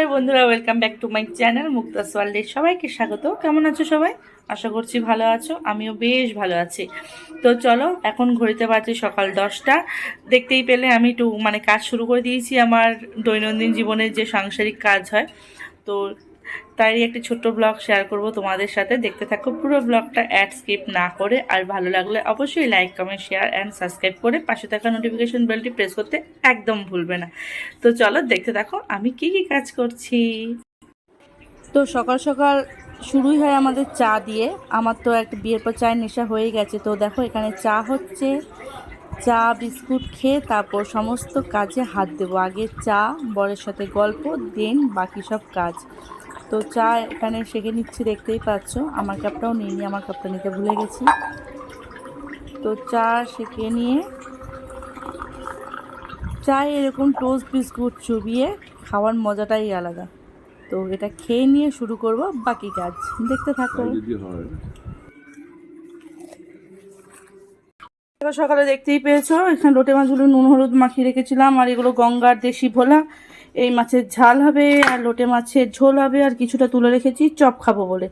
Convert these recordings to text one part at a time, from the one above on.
নমস্কার বন্ধুরা welcome back to my channel Muktas ওয়ার্ল্ডের সবাইকে স্বাগত। কেমন আছো সবাই? আশা করছি ভালো আছো, আমিও বেশ ভালো আছি। তো চলো, এখন ঘড়িতে বাজে সকাল দশটা। দেখতেই পেলে আমি একটু মানে কাজ শুরু করে দিয়েছি আমার দৈনন্দিন জীবনের যে সাংসারিক কাজ হয়। তো তারই একটি ছোট্ট ব্লগ শেয়ার করব তোমাদের সাথে। দেখতে থাকো পুরো ব্লগটা অ্যাড স্কিপ না করে। আর ভালো লাগলে অবশ্যই like comment share and subscribe করে পাশে থাকা নোটিফিকেশন বেলটি প্রেস করতে একদম ভুলবে না। তো চলো দেখতে থাকো আমি কি কি কাজ করছি। তো সকাল সকাল শুরুই হয় আমাদের চা দিয়ে। আমার তো একটা বিয়ের পর চায়ের নেশা হয়ে গেছে। তো দেখো এখানে চা হচ্ছে। চা, বিস্কুট খেয়ে তারপর সমস্ত কাজে হাত দেবো। আগে চা, বরের সাথে গল্প দেন বাকি সব কাজ। তো চা এখানে সেঁকে নিচ্ছি দেখতেই পাচ্ছ। আমার কাপটাও নিয়ে নিয়ে আমার কাপটা নিতে ভুলে গেছি। তো চা সেঁকে নিয়ে চায়ে এরকম টোস্ট বিস্কুট চুবিয়ে খাওয়ার মজাটাই আলাদা। তো এটা খেয়ে নিয়ে শুরু করব বাকি কাজ। দেখতে থাকো। সকালে দেখতেই পেয়েছ এখানে লোটে মাছগুলো নুন হলুদ মাখিয়ে রেখেছিলাম আর এগুলো গঙ্গার দেশি ভোলা। এই মাছের ঝাল হবে আর লোটে মাছের ঝোল হবে আর কিছুটা তুলে রেখেছি, চপ খাব বলে।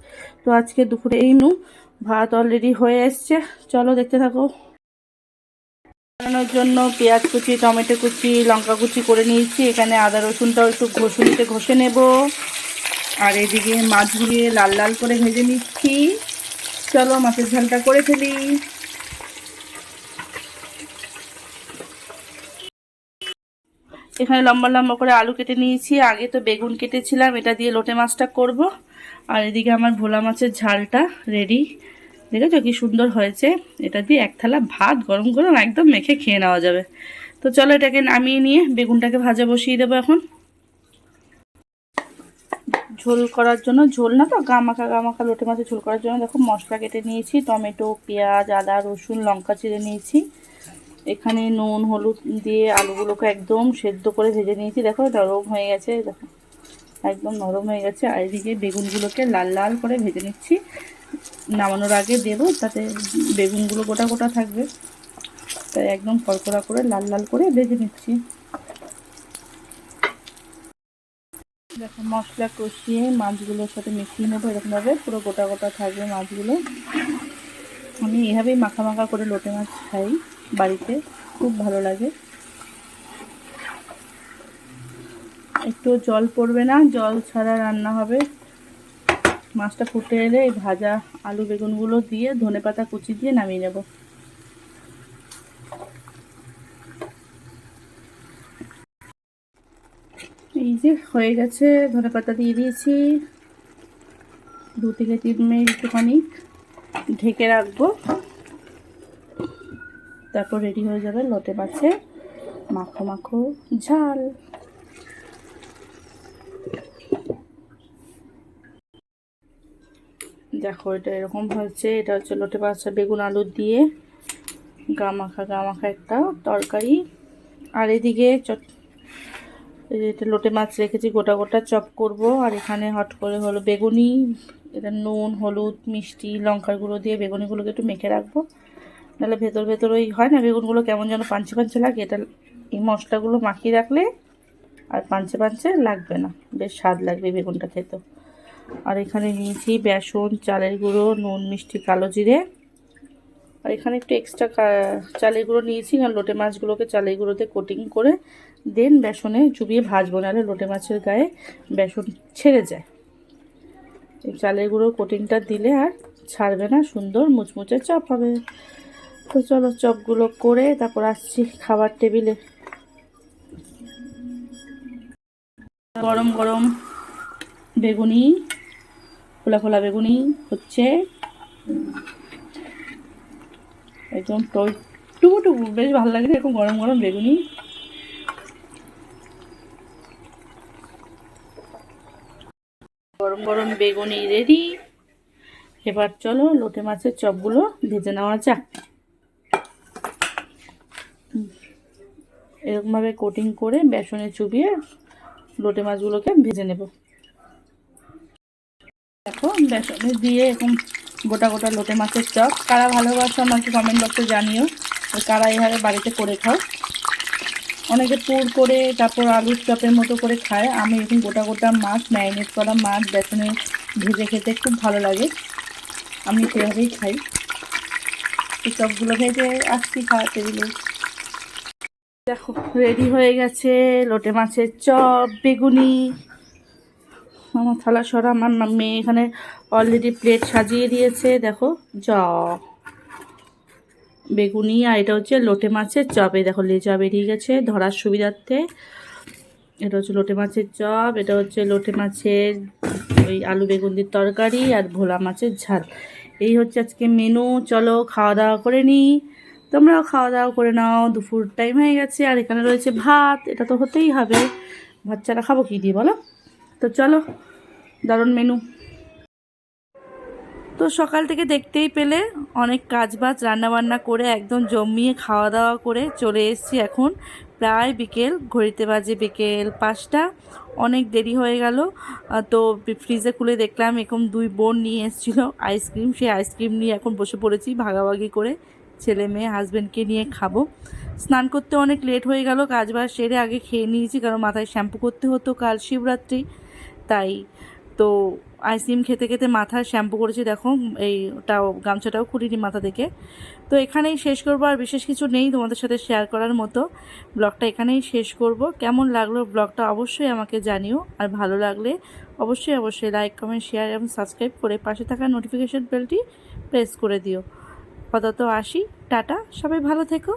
তো আজকে দুপুরে এই নু, ভাত অলরেডি হয়ে এসছে। চলো দেখতে থাকো। বানানোর জন্য পেঁয়াজ কুচি, টমেটো কুচি, লঙ্কা কুচি করে নিয়েছি। এখানে আদা রসুনটাও একটু ঘষুনিতে ঘষে নেব। আর এদিকে মাছ মাছগুলিয়ে লাল লাল করে ভেজে নিচ্ছি। চলো মাছের ঝালটা করে ফেলি। এখানে লম্বা লম্বা করে আলু কেটে নিয়েছি। আগে তো বেগুন কেটেছিলাম, এটা দিয়ে লোটে মাছটা করব। আর এদিকে আমার ভোলা মাছের ঝালটা রেডি দেখেছ কি সুন্দর হয়েছে? এটা দিয়ে এক থালা ভাত গরম গরম একদম মেখে খেয়ে নেওয়া যাবে। তো চলো এটাকে নামিয়ে নিয়ে বেগুনটাকে ভাজা বসিয়ে দেবো এখন। ঝোল করার জন্য, ঝোল না তো গামাখা গামাখা লোটে মাছের ঝোল করার জন্য। দেখো মশলা কেটে নিয়েছি, টমেটো, পেঁয়াজ, আদা, রসুন, লঙ্কা চিড়ে নিয়েছি। এখানে নুন, হলুদ দিয়ে আলুগুলোকে একদম সেদ্ধ করে ভেজে নিয়েছি। দেখো নরম হয়ে গেছে, দেখো। একদম নরম হয়ে গেছে। আর এদিকে বেগুনগুলোকে লাল লাল করে ভেজে নিচ্ছি। নামানোর আগে দেবো, তাতে বেগুনগুলো গোটা গোটা থাকবে। তাই একদম কড়কড়া করে লাল লাল করে ভেজে নিচ্ছি। দেখো, মশলা কষিয়ে মাছগুলোর সাথে মিশিয়ে নেব এরকমভাবে। পুরো গোটা গোটা থাকবে মাছগুলো। আমি এভাবেই মাখা মাখা করে লোটে মাছ খাই। বাড়িতে। খুব ভালো লাগে। একটু জল পড়বে না, জল ছাড়া রান্না হবে। মাছটা ফুটে এলে এই ভাজা আলু বেগুনগুলো দিয়ে ধনে পাতা কুচি দিয়ে নামিয়ে নেব। এই যে হয়ে গেছে, ধনে পাতা দিয়ে দিয়েছি। দু থেকে তিন মিনিট একটুখানি ঢেকে রাখব। তারপর রেডি হয়ে যাবে লোটে মাছে মাখো মাখো, ঝাল। দেখো, এটা এরকম হয়েছে। এটা হচ্ছে লোটে মাছা বেগুন আলু দিয়ে। গা মাখা গা মাখা একটা তরকারি। আর এদিকে চট এটা লোটে মাছ রেখেছি, গোটা গোটা চপ করব। আর এখানে হট করে হলো বেগুনি, এটা নুন, হলুদ, মিষ্টি, লঙ্কার গুঁড়ো দিয়ে বেগুনিগুলোকে একটু মেখে রাখব। নাহলে ভেতর ভেতর ওই হয় না, বেগুনগুলো কেমন যেন পাঞ্চে পাঞ্চে লাগে, এটা এই মশলাগুলো মাখিয়ে রাখলে আর পাঞ্চে পাঞ্চে লাগবে না, বেশ স্বাদ লাগবে বেগুনটা খেতে। আর এখানে নিয়েছি বেসন, চালের গুঁড়ো, নুন, মিষ্টি, কালো জিরে। আর এখানে একটু এক্সট্রা চালের গুঁড়ো নিয়েছি, কারণ লোটে মাছগুলোকে চালের গুঁড়োতে কোটিং করে দেন বেসনে চুবিয়ে ভাজবো, নাহলে লোটে মাছের গায়ে বেসন ছেড়ে যায়। এই চালের গুঁড়ো কোটিংটা দিলে আর ছাড়বে না, সুন্দর মুচমুচে চপ হবে। তো চলো চপগুলো করে তারপর আসছি খাবার টেবিলে। গরম গরম বেগুনি, ফোলা ফোলা বেগুনি হচ্ছে। একদম টই টুকু টুকু, বেশ ভালো লাগে এরকম গরম গরম বেগুনি। গরম গরম বেগুনি রেডি এবার চলো লোটে মাছের চপগুলো ভেজে নেওয়া যাক। এরকমভাবে কোটিং করে বেসনে চুবিয়ে লোটে মাছগুলোকে ভেজে নেব। দেখো বেসনে দিয়ে এরকম গোটা গোটা লোটে মাছের চপ। কারা ভালোবাসো আমাকে কমেন্ট বক্সে জানিও। কারা এভাবে বাড়িতে করে খাও। অনেকে পুর করে, তারপর আলুর চপের মতো করে খায়। আমি এরকম গোটা গোটা মাছ ম্যারিনেট করা মাছ বেসনে ভেজে খেতে খুব ভালো লাগে। আমি সেভাবেই খাই। চপগুলো ভেজে আসছি খাওয়া টেবিলে দেখো রেডি হয়ে গেছে লোটে মাছের চপ, বেগুনি আমার থালা সরা, আমার মেয়ে এখানে অলরেডি প্লেট সাজিয়ে দিয়েছে, দেখো, জ। বেগুনি আর এটা হচ্ছে লোটে মাছের চপ দেখো, লেজা বেরিয়ে গেছে ধরার সুবিধার্থে। এটা হচ্ছে লোটে মাছের চপ, এটা হচ্ছে লোটে মাছের ওই আলু বেগুন দিয়ে তরকারি আর ভোলা মাছের ঝাল। এই হচ্ছে আজকে মেনু চলো খাওয়া দাওয়া করে নিই। তোমরাও খাওয়া দাওয়া করে নাও, দুপুর টাইম হয়ে গেছে, আর এখানে রয়েছে ভাত, এটা তো হতেই হবে। ভাত ছাড়া খাব কী দিয়ে বলো? তো চলো, দারুণ মেনু তো সকাল থেকে দেখতেই পেলে, অনেক কাজ বাজ রান্নাবান্না করে একদম জমিয়ে খাওয়া দাওয়া করে চলে এসেছি এখন। প্রায় বিকেল, ঘড়িতে বাজে বিকেল পাঁচটা। অনেক দেরি হয়ে গেল। তো ফ্রিজে খুলে দেখলাম এরকম দুই বোন নিয়ে এসেছিল। আইসক্রিম সেই আইসক্রিম নিয়ে এখন বসে পড়েছি ভাগাভাগি করে। ছেলে মেয়ে হাজব্যান্ডকে নিয়ে খাব। স্নান করতে অনেক লেট হয়ে গেল কাজ বাজ সেরে আগে খেয়ে নিয়েছি, কারণ মাথায় শ্যাম্পু করতে হতো কাল শিবরাত্রি। তাই তো আইসক্রিম খেতে খেতে মাথায় শ্যাম্পু করেছি, দেখো এই ওটাও গামছাটাও খুলিনি মাথা থেকে। তো এখানেই শেষ করব, আর বিশেষ কিছু নেই তোমাদের সাথে শেয়ার করার মতো। ব্লগটা এখানেই শেষ করব। কেমন লাগল ব্লগটা অবশ্যই আমাকে জানিও, আর ভালো লাগলে অবশ্যই অবশ্যই লাইক কমেন্ট শেয়ার এবং সাবস্ক্রাইব করে পাশে থাকা নোটিফিকেশন বেলটি প্রেস করে দিও। আপাতত আসি টাটা সবাই ভালো থেকো।